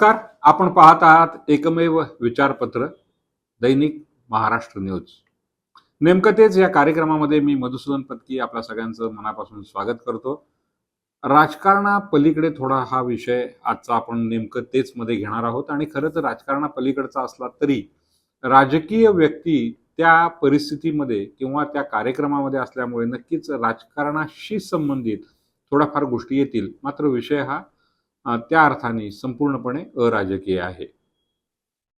नमस्कार. आपण पाहत आहात एकमेव विचारपत्र दैनिक महाराष्ट्र न्यूज. नेमकं तेच या कार्यक्रमामध्ये मी मधुसूदन पत्की आपल्या सगळ्यांचं मनापासून स्वागत करतो. राजकारणा पलीकडे थोडा हा विषय आजचा आपण नेमकं तेच मध्ये घेणार आहोत. आणि खरंच राजकारणापलीकडचा राजकारणा पलीकडचा असला तरी राजकीय व्यक्ती त्या परिस्थितीमध्ये किंवा त्या कार्यक्रमामध्ये असल्यामुळे नक्कीच राजकारणाशी संबंधित थोड्याफार गोष्टी येतील. मात्र विषय हा त्या अर्थाने संपूर्णपणे अराजकीय आहे.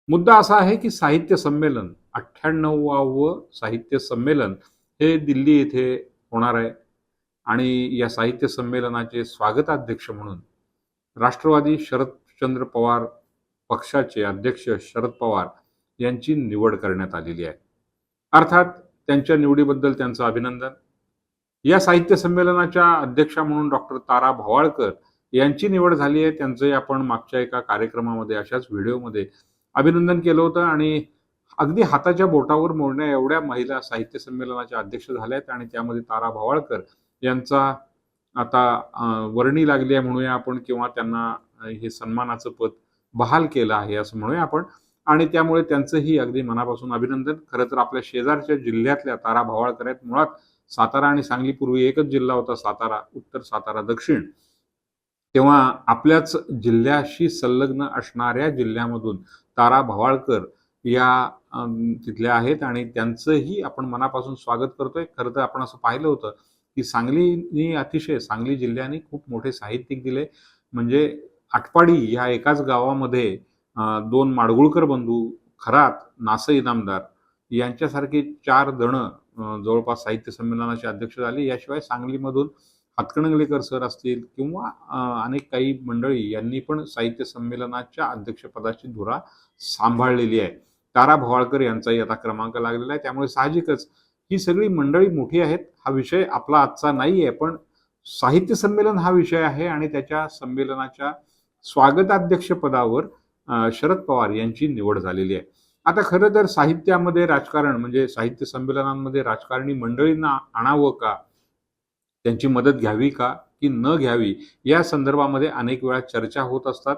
मुद्दा असा आहे की साहित्य संमेलन अठ्ठ्याण्णवावं साहित्य संमेलन हे दिल्ली येथे होणार आहे. आणि या साहित्य संमेलनाचे स्वागताध्यक्ष म्हणून राष्ट्रवादी शरदचंद्र पवार पक्षाचे अध्यक्ष शरद पवार यांची निवड करण्यात आलेली आहे. अर्थात त्यांच्या निवडीबद्दल त्यांचं अभिनंदन. या साहित्य संमेलनाच्या अध्यक्षा म्हणून डॉक्टर तारा भवाळकर यांची निवड झाली आहे. त्यांचंही आपण मागच्या एका कार्यक्रमामध्ये अशाच व्हिडिओमध्ये अभिनंदन केलं होतं. आणि अगदी हाताच्या बोटावर मोडण्या एवढ्या महिला साहित्य संमेलनाच्या अध्यक्ष झाल्या आहेत आणि त्यामध्ये तारा भवाळकर यांचा आता वर्णी लागली आहे म्हणूया आपण किंवा त्यांना हे सन्मानाचं पद बहाल केलं आहे असं म्हणूया आपण. आणि त्यामुळे त्यांचंही अगदी मनापासून अभिनंदन. खरं तर आपल्या शेजारच्या जिल्ह्यातल्या तारा भवाळकर आहेत. मुळात सातारा आणि सांगली पूर्वी एकच जिल्हा होता सातारा उत्तर सातारा दक्षिण. तेव्हा आपल्याच जिल्ह्याशी संलग्न असणाऱ्या जिल्ह्यामधून तारा भवाळकर या तिथल्या आहेत आणि त्यांचंही आपण मनापासून स्वागत करतोय. खरं तर आपण असं पाहिलं होतं की सांगलीनी अतिशय सांगली जिल्ह्याने खूप मोठे साहित्यिक दिले. म्हणजे आटपाडी या एकाच गावामध्ये दोन माडगुळकर बंधू खरात नासई इनामदार यांच्यासारखे चार जण जवळपास साहित्य संमेलनाचे अध्यक्ष झाले. याशिवाय सांगलीमधून हातकणंगलेकर सर असतील किंवा अनेक काही मंडळी यांनी पण साहित्य संमेलनाच्या अध्यक्षपदाची धुरा सांभाळलेली आहे. तारा भवाळकर यांचाही आता क्रमांक लागलेला आहे. त्यामुळे साहजिकच ही सगळी मंडळी मोठी आहेत. हा विषय आपला आजचा नाही आहे पण साहित्य संमेलन हा विषय आहे आणि त्याच्या संमेलनाच्या स्वागताध्यक्षपदावर शरद पवार यांची निवड झालेली आहे. आता खरं तर साहित्यामध्ये राजकारण म्हणजे साहित्य संमेलनांमध्ये राजकारणी मंडळींना आणावं का? त्यांची मदत घ्यावी का की न घ्यावी? या संदर्भामध्ये अनेक वेळा चर्चा होत असतात.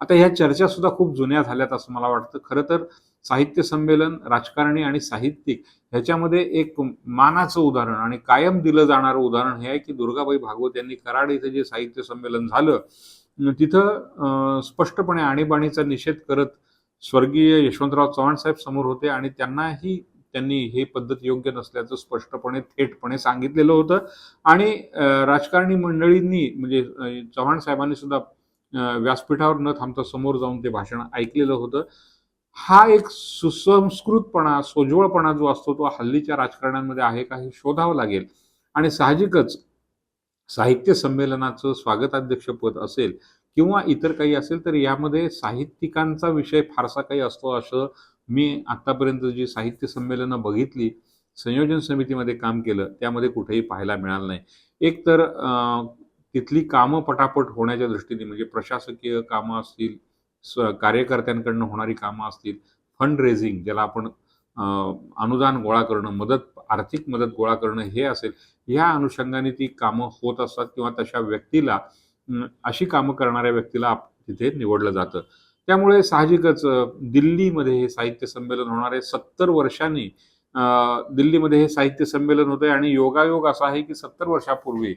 आता ह्या चर्चा सुद्धा खूप जुन्या झाल्यात असं मला वाटतं. खरं तर साहित्य संमेलन राजकारणी आणि साहित्यिक ह्याच्यामध्ये एक मानाचं उदाहरण आणि कायम दिलं जाणारं उदाहरण हे आहे की दुर्गाबाई भागवत यांनी कराड इथं जे साहित्य संमेलन झालं तिथं स्पष्टपणे आणीबाणीचा निषेध करत स्वर्गीय यशवंतराव चव्हाण साहेब समोर होते आणि त्यांनाही त्यांनी हे पद्धत योग्य नसल्याचं स्पष्टपणे थेटपणे सांगितलेलं होतं. आणि राजकारणी मंडळींनी म्हणजे चव्हाण साहेबांनी सुद्धा व्यासपीठावर न थांबता समोर जाऊन ते भाषण ऐकलेलं होतं. हा एक सुसंस्कृतपणा सोज्वळपणा जो असतो तो हल्लीच्या राजकारण्यांमध्ये आहे का हे शोधावं लागेल. आणि साहजिकच साहित्य संमेलनाचं स्वागताध्यक्षपद असेल किंवा इतर काही असेल तर यामध्ये साहित्यिकांचा विषय फारसा काही असतो असं मी आत्तापर्यंत जी साहित्य संमेलनं बघितली संयोजन समितीमध्ये काम केलं त्यामध्ये कुठेही पाहायला मिळालं नाही. एक तर तिथली कामं पटापट होण्याच्या दृष्टीने म्हणजे प्रशासकीय कामं असतील स- कार्यकर्त्यांकडनं होणारी कामं असतील फंड रेझिंग ज्याला आपण अनुदान गोळा करणं मदत आर्थिक मदत गोळा करणं हे असेल ह्या अनुषंगाने ती कामं होत असतात किंवा तशा व्यक्तीला अशी कामं करणाऱ्या व्यक्तीला आप- तिथे निवडलं जातं. त्यामुळे साहजिकच दिल्लीमध्ये हे साहित्य संमेलन होणार आहे. सत्तर वर्षांनी दिल्लीमध्ये हे साहित्य संमेलन होतंय आणि योगायोग असा आहे की सत्तर वर्षापूर्वी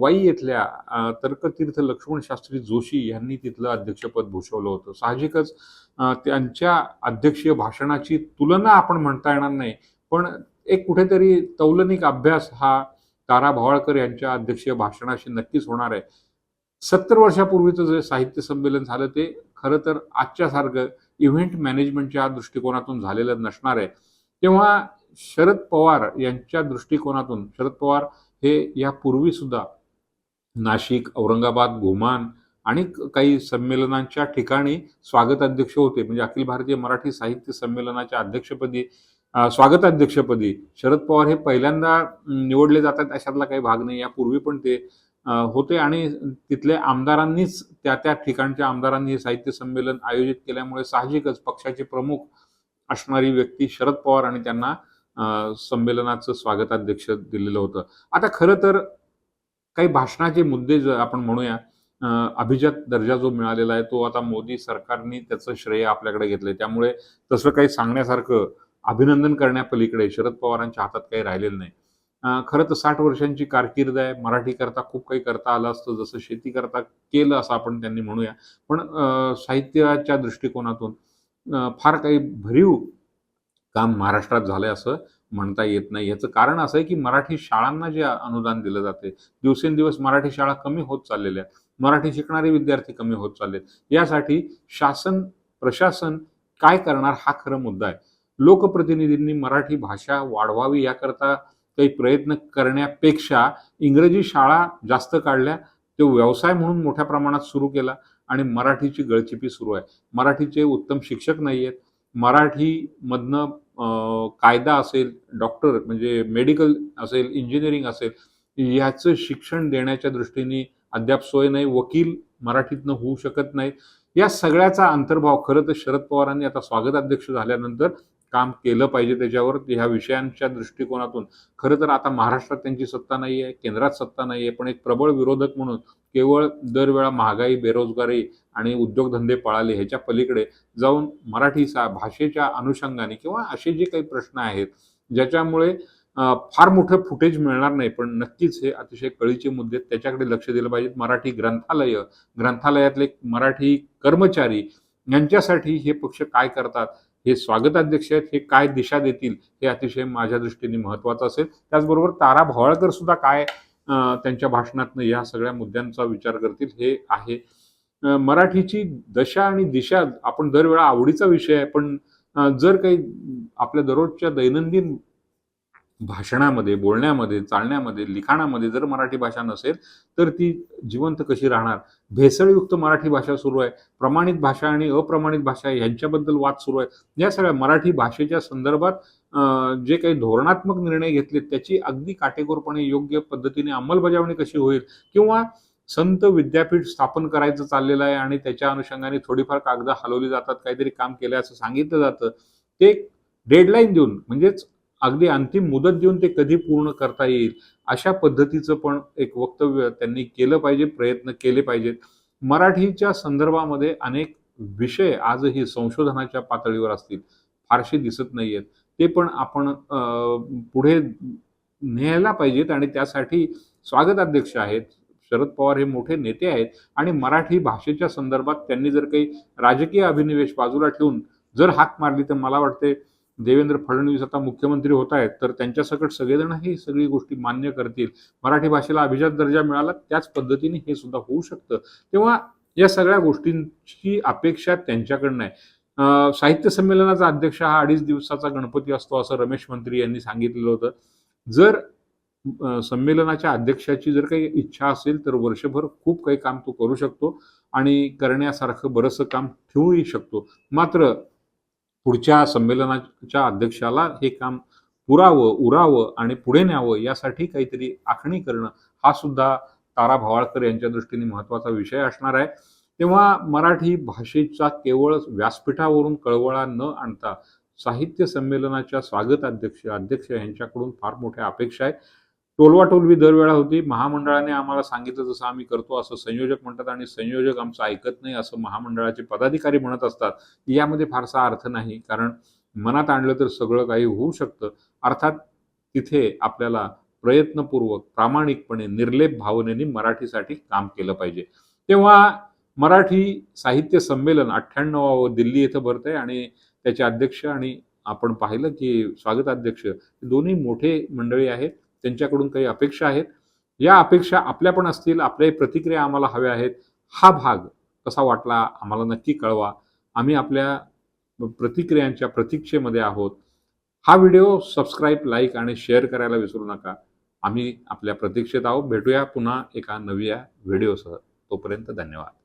वाई येथल्या तर्कतीर्थ लक्ष्मण शास्त्री जोशी यांनी तिथलं अध्यक्षपद भूषवलं होतं. साहजिकच त्यांच्या अध्यक्षीय भाषणाची तुलना आपण म्हणता येणार नाही पण एक कुठेतरी तौलनिक अभ्यास हा तारा भवाळकर यांच्या अध्यक्षीय भाषणाशी नक्कीच होणार आहे. सत्तर वर्षापूर्वीचं जे साहित्य संमेलन झालं ते खरं तर आजच्यासारखं इव्हेंट मॅनेजमेंटच्या दृष्टिकोनातून झालेलं नसणार आहे. तेव्हा शरद पवार यांच्या दृष्टिकोनातून शरद पवार हे यापूर्वी सुद्धा नाशिक औरंगाबाद घुमान आणि काही संमेलनांच्या ठिकाणी स्वागताध्यक्ष होते. म्हणजे अखिल भारतीय मराठी साहित्य संमेलनाच्या अध्यक्षपदी स्वागताध्यक्षपदी शरद पवार हे पहिल्यांदा निवडले जातात अशातला काही भाग नाही. यापूर्वी पण ते होते आणि तिथल्या आमदारांनीच त्या त्या ठिकाणच्या आमदारांनी हे साहित्य संमेलन आयोजित केल्यामुळे साहजिकच पक्षाचे प्रमुख असणारी व्यक्ती शरद पवार आणि त्यांना अं, संमेलनाचं स्वागताध्यक्ष दिलेलं होतं. आता खरं तर काही भाषणाचे मुद्दे जर आपण म्हणूया अं, अभिजात दर्जा जो मिळालेला आहे तो आता मोदी सरकारने त्याचं श्रेय आपल्याकडे घेतलंय. त्यामुळे तसं काही सांगण्यासारखं अभिनंदन करण्यापलीकडे शरद पवारांच्या हातात काही राहिलेलं नाही. खरं तर साठ वर्षांची कारकीर्द आहे. मराठी करता खूप काही करता आलं असतं. जसं शेती करता केलं असं आपण त्यांनी म्हणूया. पण अं, साहित्याच्या दृष्टिकोनातून फार काही भरीव काम महाराष्ट्रात झालंय असं म्हणता येत नाही. याचं कारण असं आहे की मराठी शाळांना जे अनुदान दिलं जाते दिवसेंदिवस मराठी शाळा कमी होत चाललेल्या आहेत. मराठी शिकणारे विद्यार्थी कमी होत चाललेत यासाठी शासन प्रशासन काय करणार हा खरं मुद्दा आहे. लोकप्रतिनिधींनी मराठी भाषा वाढवावी याकरता काही प्रयत्न करण्यापेक्षा इंग्रजी शाळा जास्त काढल्या तो व्यवसाय म्हणून मोठ्या प्रमाणात सुरू केला आणि मराठीची गळचिपी सुरू आहे. मराठीचे उत्तम शिक्षक नाही आहेत मराठीमधनं कायदा असेल डॉक्टर म्हणजे मेडिकल असेल इंजिनिअरिंग असेल याचं शिक्षण देण्याच्या दृष्टीने अद्याप सोय नाही वकील मराठीतनं होऊ शकत नाही या सगळ्याचा अंतर्भाव खरं तर शरद पवारांनी आता स्वागताध्यक्ष झाल्यानंतर काम केलं पाहिजे त्याच्यावर ह्या विषयांच्या दृष्टिकोनातून. खरं तर आता महाराष्ट्रात त्यांची सत्ता नाही आहे केंद्रात सत्ता नाही आहे पण एक प्रबळ विरोधक म्हणून केवळ दरवेळा महागाई बेरोजगारी आणि उद्योगधंदे पळाले ह्याच्या पलीकडे जाऊन मराठी सा भाषेच्या अनुषंगाने किंवा असे जे काही प्रश्न आहेत ज्याच्यामुळे फार मोठं फुटेज मिळणार नाही पण नक्कीच हे अतिशय कळीचे मुद्दे त्याच्याकडे लक्ष दिलं पाहिजे. मराठी ग्रंथालय ग्रंथालयातले मराठी कर्मचारी यांच्यासाठी हे पक्ष काय करतात? हे स्वागताध्यक्ष आहेत हे काय दिशा देतील हे अतिशय माझ्या दृष्टीने महत्वाचं असेल. त्याचबरोबर तारा भवाळकर सुद्धा काय त्यांच्या भाषणातनं या सगळ्या मुद्द्यांचा विचार करतील हे आहे. मराठीची दशा आणि दिशा आपण दरवेळा आवडीचा विषय आहे पण जर काही आपल्या दररोजच्या दैनंदिन भाषणामध्ये बोलण्यामध्ये चालण्यामध्ये लिखाणामध्ये जर मराठी भाषा नसेल तर ती जिवंत कशी राहणार? भेसळयुक्त मराठी भाषा सुरू आहे. प्रमाणित भाषा आणि अप्रमाणित भाषा यांच्याबद्दल वाद सुरू आहे. या सगळ्या मराठी भाषेच्या संदर्भात जे काही धोरणात्मक निर्णय घेतलेत त्याची अगदी काटेकोरपणे योग्य पद्धतीने अंमलबजावणी कशी होईल किंवा संत विद्यापीठ स्थापन करायचं चाललेलं आहे आणि त्याच्या अनुषंगाने थोडीफार कागदं हलवली जातात काहीतरी काम केलं असं सांगितलं जातं ते डेडलाईन देऊन म्हणजेच अगदी अंतिम मुदत देऊन ते कधी पूर्ण करता येईल अशा पद्धतीचं पण एक वक्तव्य त्यांनी केलं पाहिजे प्रयत्न केले पाहिजेत. मराठीच्या संदर्भामध्ये अनेक विषय आजही संशोधनाच्या पातळीवर असतील फारसे दिसत नाही आहेत ते पण आपण पुढे न्यायला पाहिजेत आणि त्यासाठी स्वागताध्यक्ष आहेत शरद पवार हे मोठे नेते आहेत आणि मराठी भाषेच्या संदर्भात त्यांनी जर काही राजकीय अभिनिवेश बाजूला ठेवून जर हाक मारली तर मला वाटते देवेंद्र फडणवीस आता मुख्यमंत्री होत आहेत तर त्यांच्यासकट सगळेजण ही सगळी गोष्टी मान्य करतील. मराठी भाषेला अभिजात दर्जा मिळाला त्याच पद्धतीने हे सुद्धा होऊ शकतं. तेव्हा या सगळ्या गोष्टींची अपेक्षा त्यांच्याकडनं आहे. साहित्य संमेलनाचा अध्यक्ष हा अडीच दिवसाचा गणपती असतो असं रमेश मंत्री यांनी सांगितलेलं होतं. जर संमेलनाच्या अध्यक्षाची जर काही इच्छा असेल तर वर्षभर खूप काही काम तो करू शकतो आणि करण्यासारखं बरंचसं काम ठेवूही शकतो. मात्र पुढच्या संमेलनाच्या अध्यक्षाला हे काम पुरावं उरावं आणि पुढे न्यावं यासाठी काहीतरी आखणी करणं हा सुद्धा तारा भवाळकर यांच्या दृष्टीने महत्त्वाचा विषय असणार आहे. तेव्हा मराठी भाषेचा केवळ व्यासपीठावरून कळवळा न आणता साहित्य संमेलनाच्या स्वागत अध्यक्ष अध्यक्ष यांच्याकडून फार मोठ्या अपेक्षा आहे टोलवाटोलवी दरवेळा होती. महामंडळाने आम्हाला सांगितलं जसं आम्ही करतो असं संयोजक म्हणतात आणि संयोजक आमचं ऐकत नाही असं महामंडळाचे पदाधिकारी म्हणत असतात. यामध्ये फारसा अर्थ नाही. कारण मनात आणलं तर सगळं काही होऊ शकतं. अर्थात तिथे आपल्याला प्रयत्नपूर्वक प्रामाणिकपणे निर्लेप भावनेने मराठीसाठी काम केलं पाहिजे. तेव्हा मराठी साहित्य संमेलन अठ्ठ्याण्णवावं दिल्ली येथं भरत आहे आणि त्याचे अध्यक्ष आणि आपण पाहिलं की स्वागताध्यक्ष हे दोन्ही मोठे मंडळी आहेत. त्यांच्याकडून काही अपेक्षा आहेत. या अपेक्षा आपल्या पण असतील आपल्याही प्रतिक्रिया आम्हाला हव्या आहेत. हा भाग कसा वाटला आम्हाला नक्की कळवा. आम्ही आपल्या प्रतिक्रियांच्या प्रतीक्षेमध्ये आहोत. हा व्हिडिओ सबस्क्राईब लाईक आणि शेअर करायला विसरू नका. आम्ही आपल्या प्रतीक्षेत आहोत. भेटूया पुन्हा एका नव्या व्हिडिओसह. तोपर्यंत धन्यवाद.